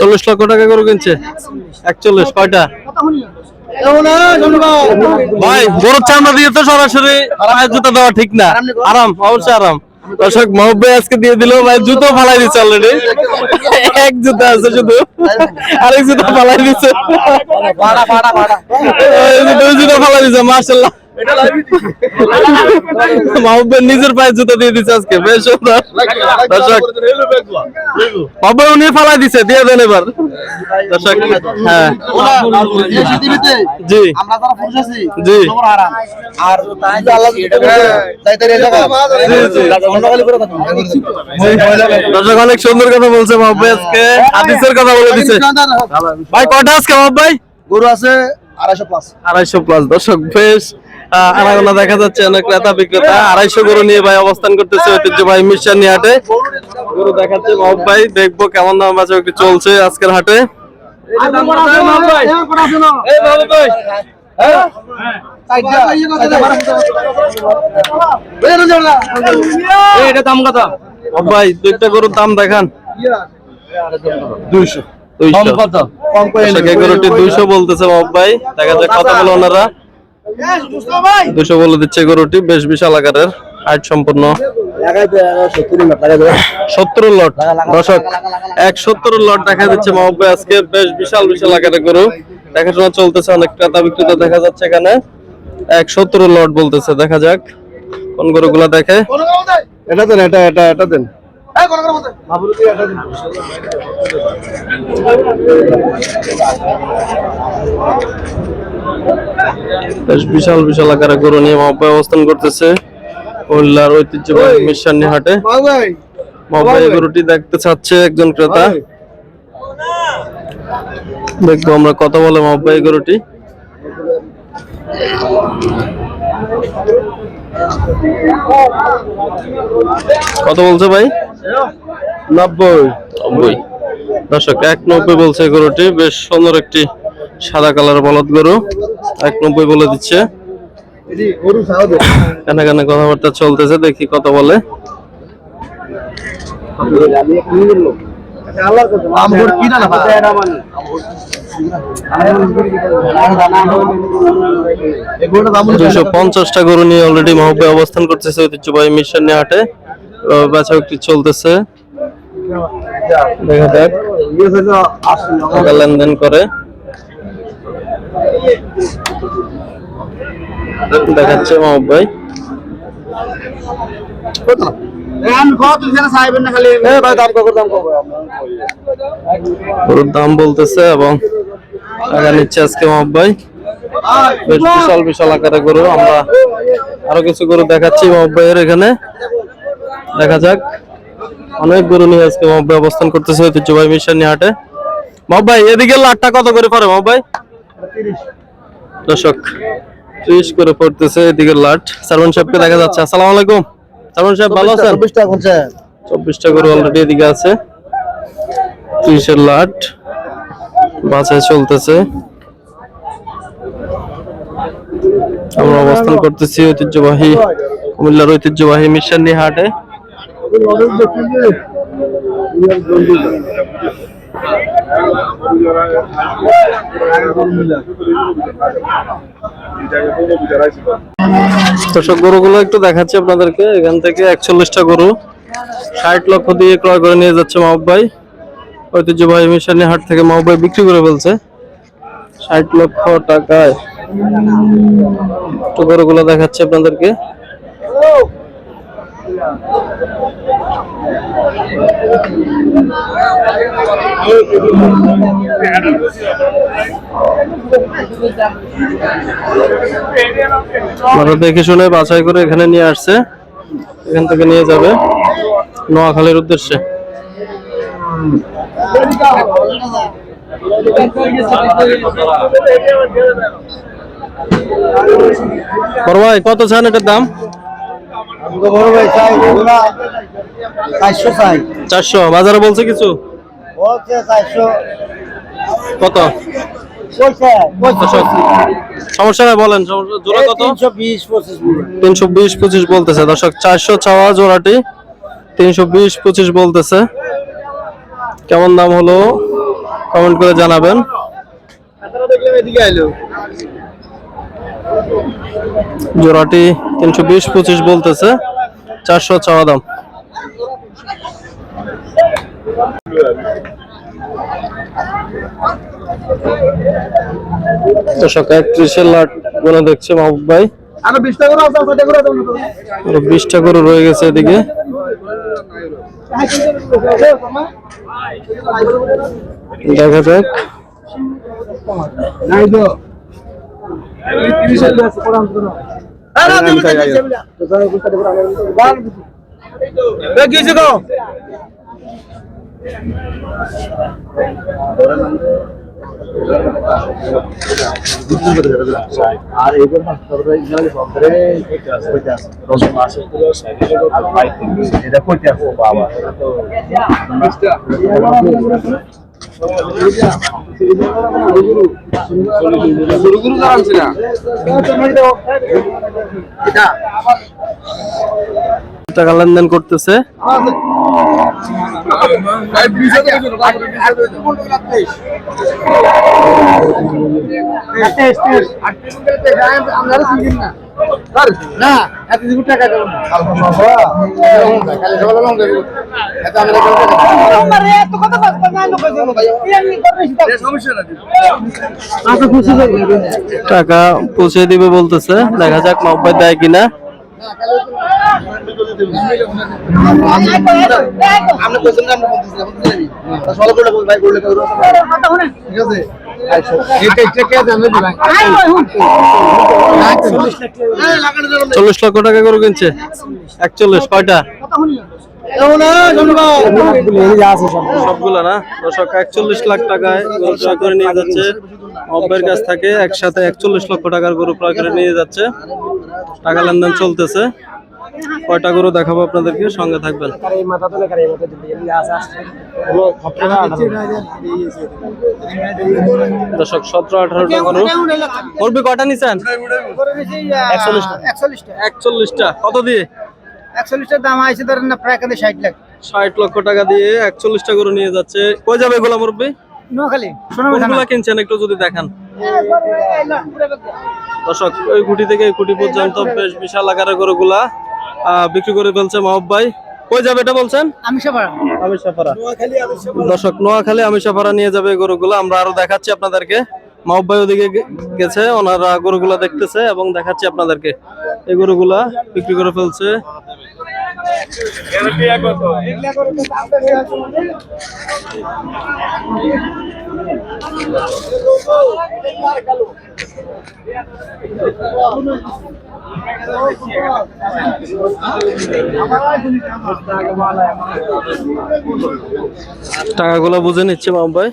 চল্লিশ লক্ষ টাকা করে কিনছে। একচল্লিশ কয়টা? ভাই গরুর চামড়া দিয়ে তো সরাসরি জুতা দেওয়া ঠিক না। আরাম অবশ্যই আরাম। দর্শক মহব ভাই আজকে দিয়ে দিল। ভাই জুতো ফালাই দিচ্ছে অলরেডি এক জুতো আছে শুধু। আরেক জুতো ফালাই দিচ্ছে। জুতা ফালাই দিচ্ছে মার্শাল্লাহ মাহবুব নিজের পায়ে জুতা দিয়ে দিচ্ছে আজকে বেশ সুন্দর। দর্শক মাহবুব উনি ফালাই দিচ্ছে দিয়ে দেন এবার। দর্শক হ্যাঁ। জি। জি। আর দর্শক অনেক সুন্দর কথা বলছে মাহবুব ভাই আজকে। হাদিসের কথা বলে দিছে। ভাই কটা আজকে মাহবুব ভাই? গরু আছে আড়াইশো প্লাস আড়াইশো প্লাস দর্শক বেশ। আনাগোনা দেখা যাচ্ছে অনেক ক্রেতা বিক্রেতা। আড়াইশো গরু নিয়ে ভাই অবস্থান করতেছে ঐতিহ্যবাহী মিশানি হাটে গরু দেখাচ্ছে মাহবুব ভাই দেখব কেমন দাম আছে একটু চলছে আজকের হাটে। এটা দাম কত? ভাই দুইটা গরুর দাম দেখান। দুইশো। দুইশো। গরুটি দুইশো বলতেছে মাহবুব ভাই। দেখা যাক কথা বলে ওনারা। দুশো বলে দিচ্ছে গরুটি বেশ বিশাল আকারের হাইট সম্পূর্ণ। সত্তর লট দর্শক এক সত্তর লট দেখা যাচ্ছে মাহবুব আজকে বেশ বিশাল বিশাল আকারের গরু। দেখাশোনা চলতেছে অনেক ক্রেতা বিক্রেতা দেখা যাচ্ছে এখানে। এক সত্তর লট বলতেছে দেখা যাক কোন গরুগুলা দেখে। এটা দেন এটা এটা এটা দেন। বেশ বিশাল বিশাল আকারে গরু নিয়ে মাহবুব অবস্থান করতেছে। কল্যার ঐতিহ্যবাহী মিশানি হাটে। মাহবুব ভাই গরুটি দেখতে চাচ্ছে একজন ক্রেতা। দেখব আমরা কথা বলে মাহবুব ভাই এই গরুটি। কত বলছে ভাই? নব্বই। নব্বই। দর্শক এক নব্বই বলছে গরুটি। বেশ সুন্দর একটি সাদা কালার বলদ গরু এক নব্বই বলে দিচ্ছে। কানে কানে কথাবার্তা চলতেছে দেখি কত বলে। দুইশো পঞ্চাশটা গরু নিয়ে অলরেডি মহব্বে অবস্থান করতেছে ঐতিহ্যবাহী মিশন হাটে। আহ, বেচা বিক্রি চলতেছে। দেখা যাক। লেনদেন করে। দেখাচ্ছে মহব ভাই। গরুর দাম বলতেছে এবং টাকা নিচ্ছে আজকে মহব ভাই। বেশ বিশাল বিশাল আকারে গরু। আমরা আরও কিছু গরু দেখাচ্ছি মহব ভাইয়ের এখানে। দেখা যাক। অনেক গরু নিয়ে আজকে মহব অবস্থান করতেছে ঐতিহ্যবাহী মিশন নিয়ে হাটে। মহব ভাই এদিকে লাটটা কত করে পড়ে মহব ভাই? দর্শক ত্রিশ করে পড়তেছে এদিকে লাট। সালমান সাহেবকে দেখা যাচ্ছে। আসসালামু আলাইকুম। সালমান সাহেব ভালো আছেন? চব্বিশটা গরু অলরেডি এদিকে আছে। ত্রিশের লাট। বাছাই চলতেছে। আমরা অবস্থান করতেছি ঐতিহ্যবাহী কুমিল্লার ঐতিহ্যবাহী মিশানি হাটে। দর্শক, গরুগুলো একটু দেখাচ্ছি আপনাদেরকে। এখান থেকে একচল্লিশটা গরু ষাট লক্ষ দিয়ে ক্রয় করে নিয়ে যাচ্ছে মাহবুব ভাই। ঐতিহ্যবাহী মিশানি হাট থেকে মাহবুব ভাই বিক্রি করে ফেলছে। ষাট লক্ষ টাকায়। একটু গরুগুলো দেখাচ্ছি আপনাদেরকে। আপনারা দেখে শুনে বাছাই করে এখানে নিয়ে আসছে। এখান থেকে নিয়ে যাবে নোয়াখালীর উদ্দেশ্যে। বড় কত চান এটার দাম? চারশো বাজারে বলছে কিছু? কত? সমস্যা নাই বলেন জোড়া কত? তিনশো বিশ পঁচিশ বলতেছে। দর্শক চারশো চাওয়া জোড়াটি তিনশো বিশ পঁচিশ বলতেছে। কেমন দাম হলো? কমেন্ট করে জানাবেন। এদিকে আইলো। জোড়াটি তিনশো বিশ পঁচিশ বলতেছে চারশো চাওয়া দাম। দর্শক একত্রিশের লাটগুলো দেখছে মাহবুব ভাই। আরও করে। আরও বিশটা করে রয়ে গেছে এদিকে। দেখা যাক। কিছু কো আর মাসে এটা কইতে বাবা গুরু গুরু জানছি না? টাকা লেনদেন করতেছে। না এত দিব টাকা দেব খালি সকালে লঙ্কা দেব এত আমরা সমস্যা না। টাকা পৌঁছে দিবে বলতেছে দেখা যাক মাহবুব ভাই দেয় কিনা। আমরা কোশ্চেন সকালে ভাই তো ঠিক আছে? চল্লিশ লক্ষ টাকা করে কিনছে। একচল্লিশ, কয়টা? সবগুলো না? একচল্লিশ লাখ টাকায় গরু করে নিয়ে যাচ্ছে। কাছ থেকে একসাথে একচল্লিশ লক্ষ টাকার গরু ক্রয় করে নিয়ে যাচ্ছে। টাকা লেনদেন চলতেছে। কয়টা গরু দেখাবো আপনাদেরকে? সঙ্গে থাকবেন। দর্শক সতেরো আঠারোটা গরু। মুরবি কয়টা নিছেন? একচল্লিশটা। কত দিয়ে? একচল্লিশটার দাম আছে ধরেন না প্রায় ষাট লাখ। ষাট লক্ষ টাকা দিয়ে একচল্লিশটা গরু নিয়ে যাচ্ছে। কই যাবে এগুলা মুরব্বি? নোয়াখালী কোনগুলা কিনছেন একটু যদি দেখান। দর্শক ওই গুটি থেকে গুটি পর্যন্ত বেশ বিশাল আকারের গরুগুলা বিক্রি করে ফেলছে মাহব ভাই। কই যাবে এটা বলছেন? আমি সবার আমি সাফারা দর্শক নোয়াখালী আমি সাফারা নিয়ে যাবে গরুগুলো। আমরা আরও দেখাচ্ছি আপনাদেরকে। মাহব ভাই ওদিকে গেছে ওনারা গরুগুলা দেখতেছে এবং দেখাচ্ছি আপনাদেরকে। এই গরুগুলা বিক্রি করে ফেলছে। টাকাগুলো বুঝে নিচ্ছে মাহব ভাই।